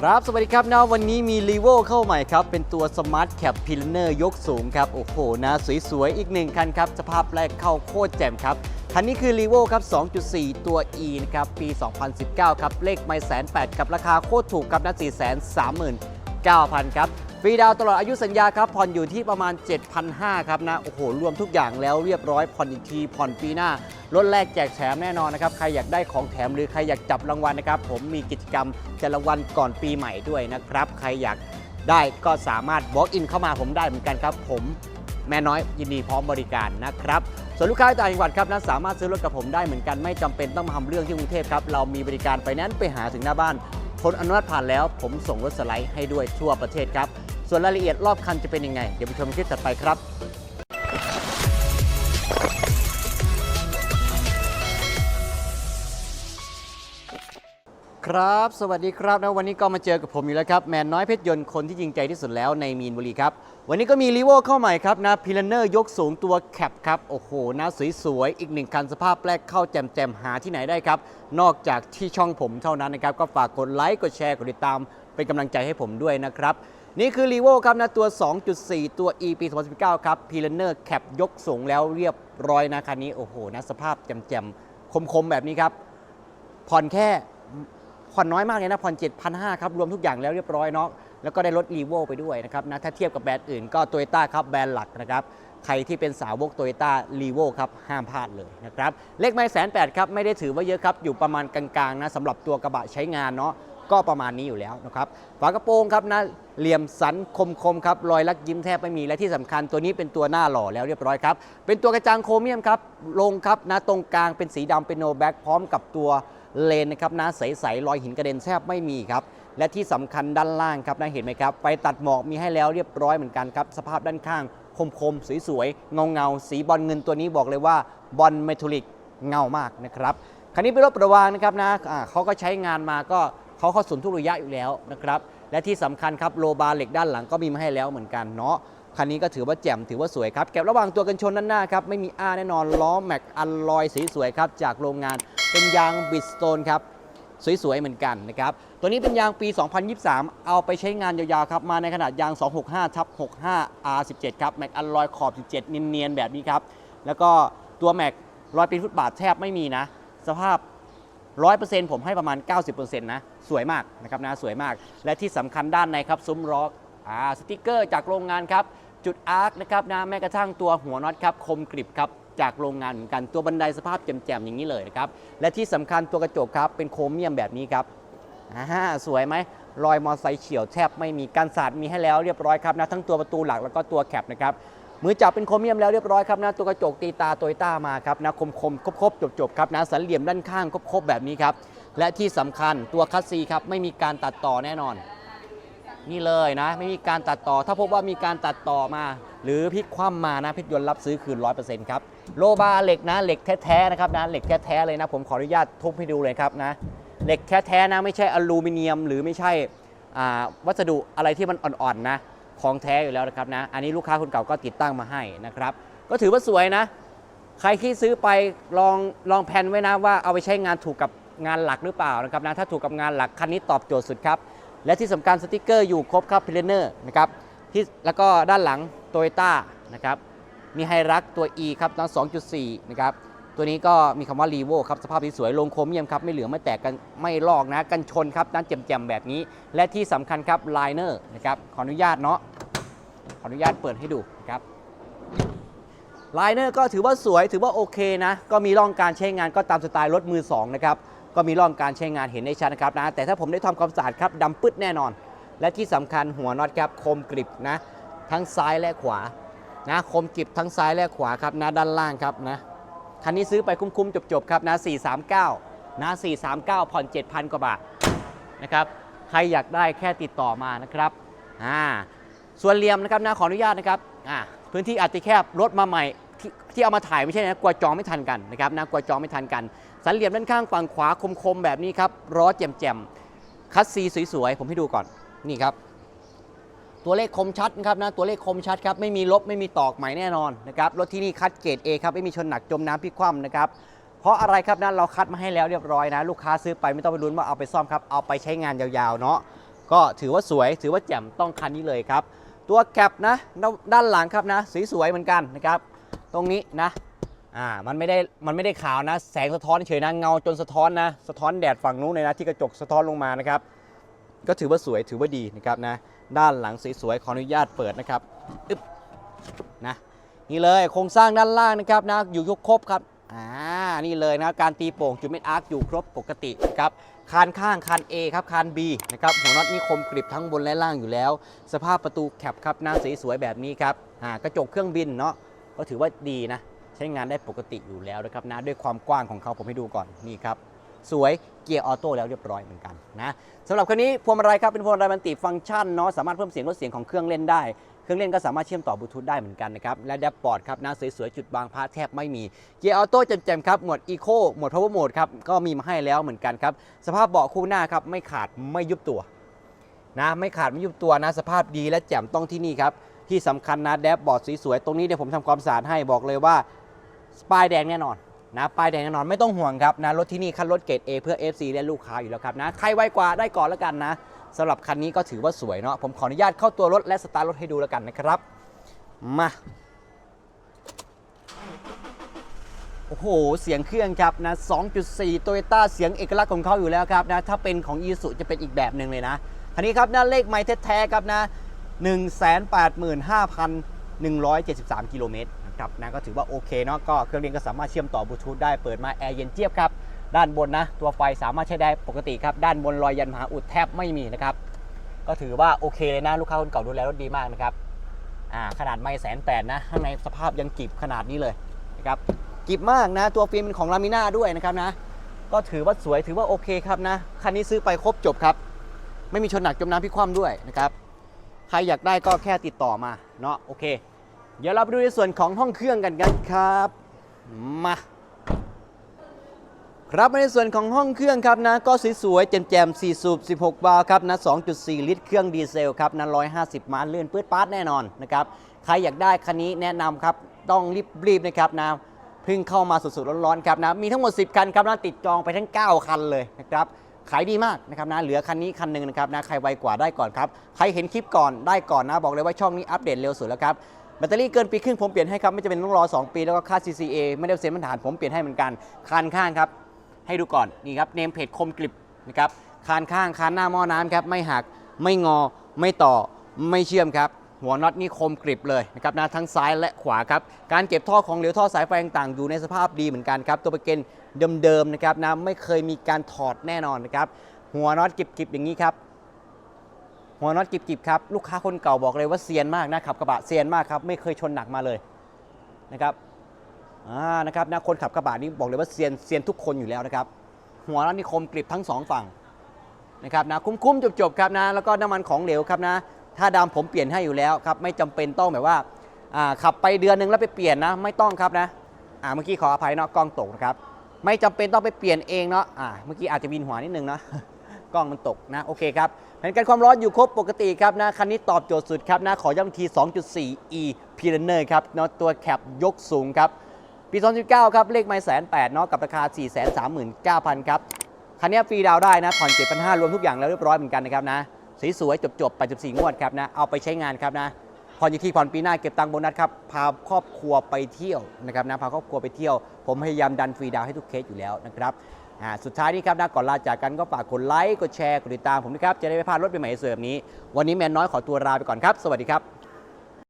ครับ สวัสดีครับนะวันนี้มีลีโวเข้าใหม่ครับ เป็นตัว Smart Cap p i l l e r ยกสูงครับ โอ้โหนะ สวยๆ อีกหนึ่งคันครับ สภาพแรกเข้าโคตรแจ่มครับคันนี้คือ l ีโวครับ 2.4 ตัว E นะครับ ปี 2019 ครับ เลขไม่แสนแปดกับราคาโคตรถูกครับนะ4 3 0 0 0 0 9,000ครับฟรีดาวตลอดอายุสัญญาครับผ่อนอยู่ที่ประมาณ 7,500ครับนะโอ้โหรวมทุกอย่างแล้วเรียบร้อยผ่อนอีกทีผ่อนปีหน้าลดแรกแจกแถมแน่นอนนะครับใครอยากได้ของแถมหรือใครอยากจับรางวัลนะครับ ผมมีกิจกรรมจะรางวัลก่อนปีใหม่ด้วยนะครับใครอยากได้ก็สามารถ walk in เข้ามาผมได้เหมือนกันครับผมแม่น้อยยินดีพร้อมบริการนะครับ ส่วนลูกค้าต่างจังหวัดครับนะสามารถซื้อรถกับผมได้เหมือนกันไม่จำเป็นต้องมาทำเรื่องที่กรุงเทพครับ เรามีบริการไปนั้นซ์ไปหาถึงหน้าบ้าน ผลอนุมัติผ่านแล้ว ผมส่งรถสไลด์ให้ด้วยทั่วประเทศครับ ส่วนรายละเอียดรอบคันจะเป็นยังไง เดี๋ยวไปชมคลิปถัดไปครับ ครับ สวัสดีครับนะวันนี้ก็มาเจอกับผมอยู่แล้วครับ แมนน้อยเพชรยนต์คนที่จริงใจที่สุดแล้วในมีนบุรีครับ วันนี้ก็มีรีโวเข้าใหม่ครับนะพิลเนอร์ยกสูงตัวแคปครับ โอ้โหนะสวยๆ อีกหนึ่งคันสภาพแรกเข้าแจมๆ หาที่ไหนได้ครับ นอกจากที่ช่องผมเท่านั้นนะครับ ก็ฝากกดไลค์กดแชร์กดติดตาม เป็นกำลังใจให้ผมด้วยนะครับนี่คือรีโวครับนะตัว 2.4 ตัว E ปี2019 ครับพิลเนอร์แคปยกสูงแล้วเรียบร้อยนะคันนี้ โอ้โหนะสภาพแจ่มๆ คมๆ แบบนี้ครับ ผ่อนแค่ ผ่อนน้อยมากเลยนะผ่อน 7,500 ครับ รวมทุกอย่างแล้วเรียบร้อยเนาะแล้วก็ได้ลดรีโวไปด้วยนะครับนะถ้าเทียบกับแบรนด์อื่นก็โตโยต้าครับแบรนด์หลักนะครับใครที่เป็นสาวกโตโยต้ารีโวครับ ห้ามพลาดเลยนะครับ เลขไม่แสนแปดครับ ไม่ได้ถือว่าเยอะครับ อยู่ประมาณกลางๆนะสำหรับตัวกระบะใช้งานเนาะก็ประมาณนี้อยู่แล้วนะครับ ฝากระโปรงครับนะเหลี่ยมสันคมๆครับรอยลักยิ้มแทบไม่มีและที่สำคัญตัวนี้เป็นตัวหน้าหล่อแล้วเรียบร้อยครับ เป็นตัวกระจังโครเมียมครับลงครับนะตรงกลางเป็นสีดำเป็นโนแบ็กพร้อมกับตัว เลนนะครับนะใสๆรอยหินกระเด็นแทบไม่มีครับและที่สำคัญด้านล่างครับนะเห็นไหมครับไฟตัดหมอกมีให้แล้วเรียบร้อยเหมือนกันครับสภาพด้านข้างคมๆสวยๆเงาๆสีบอลเงินตัวนี้บอกเลยว่าบอลเมทัลลิกเงามากนะครับคันนี้เป็นรถประวางนะครับนะอ่าเขาก็ใช้งานมาก็เขาเข้าสุนทุกระยะอยู่แล้วนะครับและที่สำคัญครับโลบาร์เหล็กด้านหลังก็มีมาให้แล้วเหมือนกันเนาะ คันนี้ก็ถือว่าแจ่มถือว่าสวยครับเก็บระหว่างตัวกันชนด้านหน้าครับไม่มีอ้าแน่นอนล้อแม็กอัลลอยสีสวยครับจากโรงงานเป็นยางบิสโตนครับสวยๆเหมือนกันนะครับ ตัวนี้เป็นยางปี 2023 เอาไปใช้งานยาวๆครับ มาในขนาดยาง 265ทับ65 R17 ครับ แม็กอัลลอยขอบ 17 เนียนๆแบบนี้ครับ แล้วก็ตัวแม็กรอยปีนฟุตบาทแทบไม่มีนะ สภาพ 100%ผมให้ประมาณ 90%นะ สวยมากนะครับนะ สวยมาก และที่สำคัญด้านในครับ ซุ้มล้ออ่าสติกเกอร์จากโรงงานครับ จุดอาร์คนะครับนะแม้กระทั่งตัวหัวน็อตครับคมกริบครับจากโรงงานเหมือนกันตัวบันไดสภาพแจ่มๆอย่างนี้เลยนะครับและที่สำคัญตัวกระจกครับเป็นโครเมียมแบบนี้ครับอ่าสวยไหมรอยมอไซค์เฉียวแทบไม่มีการสาดมีให้แล้วเรียบร้อยครับนะทั้งตัวประตูหลักแล้วก็ตัวแคปนะครับมือจับเป็นโครเมียมแล้วเรียบร้อยครับนะตัวกระจกตีตาโตโยต้ามาครับนะคมคมครบจบจบๆครับนะสันเหลี่ยมด้านข้างครบแบบนี้ครับและที่สำคัญตัวคัสซีครับไม่มีการตัดต่อแน่นอน นี่เลยนะ ไม่มีการตัดต่อ ถ้าพบว่ามีการตัดต่อมา หรือพลิกคว่ำมานะพชรยนต์รับซื้อคืน 100%ครับโลบาเหล็กนะเหล็กแท้ๆนะครับนะเหล็กแท้ๆเลยนะ ผมขออนุญาตทุบให้ดูเลยครับนะเหล็กแท้ๆนะไม่ใช่อลูมิเนียม หรือไม่ใช่วัสดุอะไรที่มันอ่อนๆนะของแท้อยู่แล้วนะครับนะ อันนี้ลูกค้าคนเก่าก็ติดตั้งมาให้นะครับ ก็ถือว่าสวยนะ ใครที่ซื้อไปลองลองแพลนไว้นะว่าเอาไปใช้งานถูกกับงานหลักหรือเปล่านะครับนะถ้าถูกกับงานหลักคันนี้ตอบโจทย์สุดครับ และที่สำคัญสติกเกอร์อยู่ครบครับพิเลเนอร์นะครับที่แล้วก็ด้านหลังโตโยต้านะครับมีไฮรักตัว E ครับตั้ง2.4 นะครับ ตัวนี้ก็มีคำว่ารีโวครับ สภาพดีสวยลงโครเมียมครับ ไม่เหลืองไม่แตกกันไม่ลอกนะ กันชนครับด้านแจ่มๆแบบนี้ และที่สำคัญครับไลเนอร์นะครับ ขออนุญาตเนาะขออนุญาตเปิดให้ดูนะครับไลเนอร์ก็ถือว่าสวยถือว่าโอเคนะ ก็มีร่องการใช้งานก็ตามสไตล์รถมือสองนะครับ ก็มีร่องการใช้งานเห็นได้ชัดนะครับนะแต่ถ้าผมได้ทำความสะอาดครับดำปึ๊ดแน่นอน และที่สำคัญหัวน็อตครับคมกริบนะทั้งซ้ายและขวานะคมกริบทั้งซ้ายและขวาครับนะด้านล่างครับนะคันนี้ซื้อไปคุ้มๆจบๆครับนะ439นะ439ผ่อน7,000กว่าบาทนะครับใครอยากได้แค่ติดต่อมานะครับอ่าส่วนเหลี่ยมนะครับนะขออนุญาตนะครับอ่าพื้นที่อาจจะแคบรถมาใหม่ที่ที่เอามาถ่ายไม่ใช่นะกลัวจองไม่ทันกันนะครับนะกลัวจองไม่ทันกัน สันเหลี่ยมด้านข้างฝั่งขวาคมๆแบบนี้ครับล้อแจ่มๆคัสซีสวยๆผมให้ดูก่อนนี่ครับ ตัวเลขคมชัดนะครับนะตัวเลขคมชัดครับไม่มีลบไม่มีตอกใหม่แน่นอนนะครับรถที่นี่คัดเกรด A ครับไม่มีชนหนักจมน้ำพลิกคว่ำนะครับเพราะอะไรครับนะเราคัดมาให้แล้วเรียบร้อยนะ ลูกค้าซื้อไปไม่ต้องไปลุ้นว่าเอาไปซ่อมครับเอาไปใช้งานยาวๆเนาะก็ถือว่าสวยถือว่าแจ่มต้องคันนี้เลยครับ ตัวแคปนะด้านหลังครับนะสวยๆเหมือนกันนะครับ ตรงนี้นะ อ่ามันไม่ได้มันไม่ได้ขาวนะ แสงสะท้อนเฉยนะเงาจนสะท้อนนะสะท้อนแดดฝั่งนู้นเลยนะที่กระจกสะท้อนลงมานะครับ ก็ถือว่าสวยถือว่าดีนะครับนะด้านหลังสวยๆขออนุญาตเปิดนะครับอึ๊บนะนี่เลยโครงสร้างด้านล่างนะครับนะอยู่ยกครบครับอ่านี่เลยนะการตีโป่งจุดเม็ดอาร์คอยู่ครบปกตินะครับคานข้างคาน A ครับคาน B นะครับหัวน็อตนี่คมกริบทั้งบนและล่างอยู่แล้ว สภาพประตูแคปครับหน้าสวยๆแบบนี้ครับอ่ากระจกเครื่องบินเนาะก็ถือว่าดีนะ ใช้งานได้ปกติอยู่แล้วนะครับนะด้วยความกว้างของเขาผมให้ดูก่อนนี่ครับสวยเกียร์ออโต้แล้วเรียบร้อยเหมือนกันนะสำหรับคันนี้พวงมาลัยครับเป็นพวงมาลัยมันติฟังก์ชันเนาะสามารถเพิ่มเสียงลดเสียงของเครื่องเล่นได้เครื่องเล่นก็สามารถเชื่อมต่อบลูทูธได้เหมือนกันนะครับและแดชบอร์ดครับหน้าสวยๆจุดบางพาแทบไม่มีเกียร์ออโต้แจ่มๆครับหมวดอีโคหมวดพาวเวอร์โหมดครับก็มีมาให้แล้วเหมือนกันครับสภาพเบาะคู่หน้าครับไม่ขาดไม่ยุบตัวนะไม่ขาดไม่ยุบตัวนะสภาพดีและแจ่มต้องที่นี่ครับที่สำคัญนะแดชบอร์ดสวยตรงนี้เดี๋ยวผมทำความสะอาดให้บอกเลยว่า ปายแดงแน่นอนนะป้ายแดงแน่นอนไม่ต้องห่วงครับนะรถที่นี่คันรถเกรด A เพื่อ FC และลูกค้าอยู่แล้วครับนะใครไวกว่าได้ก่อนแล้วกันนะสำหรับคันนี้ก็ถือว่าสวยเนาะผมขออนุญาตเข้าตัวรถและสตาร์ทรถให้ดูแล้วกันนะครับมาโอ้โห เสียงเครื่องครับนะ 2.4 Toyota เสียงเอกลักษณ์ของเขาอยู่แล้วครับนะ ถ้าเป็นของ i s u จะเป็นอีกแบบหนึ่งเลยนะ คันนี้ครับนะเลขไมล์แท้ๆครับนะ 185,173 กิโลเมตร ครับนะก็ถือว่าโอเคเนาะก็เครื่องเล่นก็สามารถเชื่อมต่อบลูทูธได้เปิดมาแอร์เย็นเจี๊ยบครับด้านบนนะตัวไฟสามารถใช้ได้ปกติครับด้านบนรอยยันมหาอุดแทบไม่มีนะครับก็ถือว่าโอเคเลยนะลูกค้าคนเก่าดูแลรถดีมากนะครับอ่าขนาดไม่แสนแปดนะข้างในสภาพยังกิบขนาดนี้เลยนะครับกิบมากนะตัวฟิล์มเป็นของลามิน่าด้วยนะครับนะก็ถือว่าสวยถือว่าโอเคครับนะคันนี้ซื้อไปครบจบครับไม่มีชนหนักจมน้ำพิคว่ำด้วยนะครับใครอยากได้ก็แค่ติดต่อมาเนาะโอเค เดี๋ยวเราไปดูในส่วนของห้องเครื่องกันกันครับ มาครับในส่วนของห้องเครื่องครับนะก็สวยๆแจ่มๆ4สูบ 16วาล์วครับนะ2.4 ลิตร เครื่องดีเซลครับนะ150 ม้าเลื่อนปื๊ดป๊าดแน่นอนนะครับใครอยากได้คันนี้แนะนำครับต้องรีบๆนะครับนะเพิ่งเข้ามาสดๆร้อนๆครับนะมีทั้งหมด 10 คันครับนะติดจองไปทั้ง 9 คันเลยนะครับขายดีมากนะครับนะเหลือคันนี้คันหนึ่งนะครับนะใครไวกว่าได้ก่อนครับใครเห็นคลิปก่อนได้ก่อนนะบอกเลยว่าช่องนี้อัปเดตเร็วสุดแล้วครับ แบตเตอรี่เกินปีครึ่งผมเปลี่ยนให้ครับไม่จะเป็นต้องรอ 2 ปีแล้วก็ค่า CCA ไม่ได้เซ็นมาตรฐานผมเปลี่ยนให้เหมือนกันคานข้างครับ ให้ดูก่อนนี่ครับเนมเพจคมกริบนะครับคานข้างคานหน้าหม้อน้ำครับไม่หักไม่งอไม่ต่อไม่เชื่อมครับหัวน็อตนี่คมกริบเลยนะครับนะทั้งซ้ายและขวาครับการเก็บท่อของเหลวท่อสายไฟต่างๆ อยู่ในสภาพดีเหมือนกันครับตัวประกันเดิมๆนะครับนะไม่เคยมีการถอดแน่นอนนะครับหัวน็อตกริบๆอย่างนี้ครับ หัวน็อตกิบๆครับลูกค้าคนเก่าบอกเลยว่าเซียนมากนะขับกระบะเซียนมากครับไม่เคยชนหนักมาเลยนะครับอ่านะครับนะคนขับกระบะนี่บอกเลยว่าเซียนเซียนทุกคนอยู่แล้วนะครับ หัวน็อตนี่คมกริบทั้งสองฝั่งนะครับนะคุ้มๆจบๆครับนะแล้วก็น้ำมันของเหลวครับนะถ้าดำผมเปลี่ยนให้อยู่แล้วครับไม่จำเป็นต้องแบบว่าอ่าขับไปเดือนนึงแล้วไปเปลี่ยนนะไม่ต้องครับนะอ่าเมื่อกี้ขออภัยเนาะกล้องตกนะครับไม่จำเป็นต้องไปเปลี่ยนเองเนาะอ่าเมื่อกี้อาจจะวินหัวนิดนึงเนาะกล้องมันตกนะโอเคครับ แผนการความร้อนอยู่ครบปกติครับนะคันนี้ตอบโจทย์สุดครับนะขอย้ำอีกที 2.4 e p i l n e r ครับเนาะตัวแคปยกสูงครับ ปี 2019 ครับเลขไม่แสนแปดเนาะกับราคา 439,000 ครับ คันนี้ฟรีดาวได้นะผ่อน7,500รวมทุกอย่างแล้วเรียบร้อยเหมือนกันนะครับนะสีสวยๆจบๆ84งวดครับนะเอาไปใช้งานครับนะผ่อนอยู่ที่ผ่อนปีหน้าเก็บตังค์โบนัสครับพาครอบครัวไปเที่ยวนะครับนะพาครอบครัวไปเที่ยว ผมพยายามดันฟรีดาวให้ทุกเคสอยู่แล้วนะครับ สุดท้ายนี้ครับนะก่อนลาจากกันก็ฝากกดไลค์กดแชร์กดติดตามผมนะครับจะได้ไม่พลาดรถใหม่ๆสวยแบบนี้ วันนี้แมนน้อยขอตัวลาไปก่อนครับ สวัสดีครับ